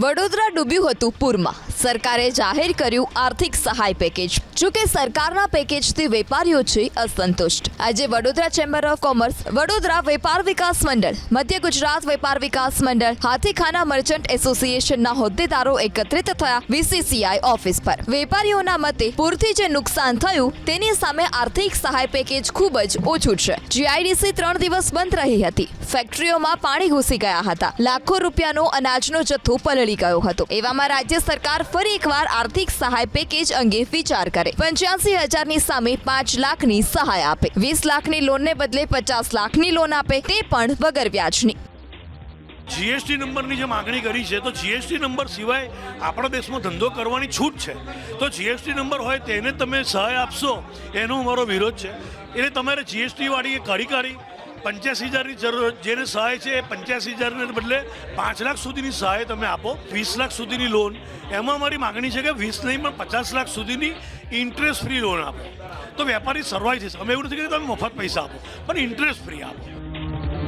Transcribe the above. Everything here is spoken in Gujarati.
વડોદરા ડૂબ્યું હતું પૂરમાં. સરકારે જાહેર કર્યું આર્થિક સહાય પેકેજ. જોકે સરકારના પેકેજથી વેપારીઓ છે અસંતુષ્ટ. આજે Vadodara chamber of commerce, Vadodara વેપાર વિકાસ મંડળ, મધ્ય ગુજરાત વેપાર વિકાસ મંડળ, હાથીખાના મર્ચન્ટ એસોસિએશનના હોદ્દેદારો એકત્રિત થયા વીસીસીઆઈ ઓફિસ પર. વેપારીઓના મતે, પૂરથી જે નુકસાન થયું, તેની સામે આર્થિક સહાય પેકેજ ખૂબ જ ઓછું છે. જીઆઈડીસી ત્રણ દિવસ બંધ રહી હતી. ફેક્ટરીઓમાં પાણી ઘૂસી ગયા હતા. લાખો રૂપિયાનો અનાજનો જથ્થો પલળી ગયો હતો. એવામાં રાજ્ય સરકાર ફરી એકવાર આર્થિક સહાય પેકેજ અંગે વિચાર કરે. પંચ્યાસી હજારની સામે પાંચ લાખની સહાય આપે. વીસ લાખની લોનને બદલે પચાસ લાખની લોન આપે. તે પણ વગર વ્યાજની. જીએસટી નંબરની જે માગણી કરી છે, તો જીએસટી નંબર સિવાય આપણા દેશમાં ધંધો કરવાની છૂટ છે. તો જીએસટી નંબર હોય તેને તમે સહાય આપશો, એનો અમારો વિરોધ છે. એટલે તમારે જીએસટી વાળી એ કાઢી કાઢી પંચ્યાસી હજારની જરૂર જેને સહાય છે એ પંચ્યાસી હજારને બદલે પાંચ લાખ સુધીની સહાય તમે આપો. વીસ લાખ સુધીની લોન એમાં અમારી માગણી છે કે વીસ નહીં, પણ પચાસ લાખ સુધીની ઇન્ટરેસ્ટ ફ્રી લોન આપો. તો વેપારી સર્વાઈ છે અમે એવું નથી કે તમે મફત પૈસા આપો, પણ ઇન્ટરેસ્ટ ફ્રી આપો.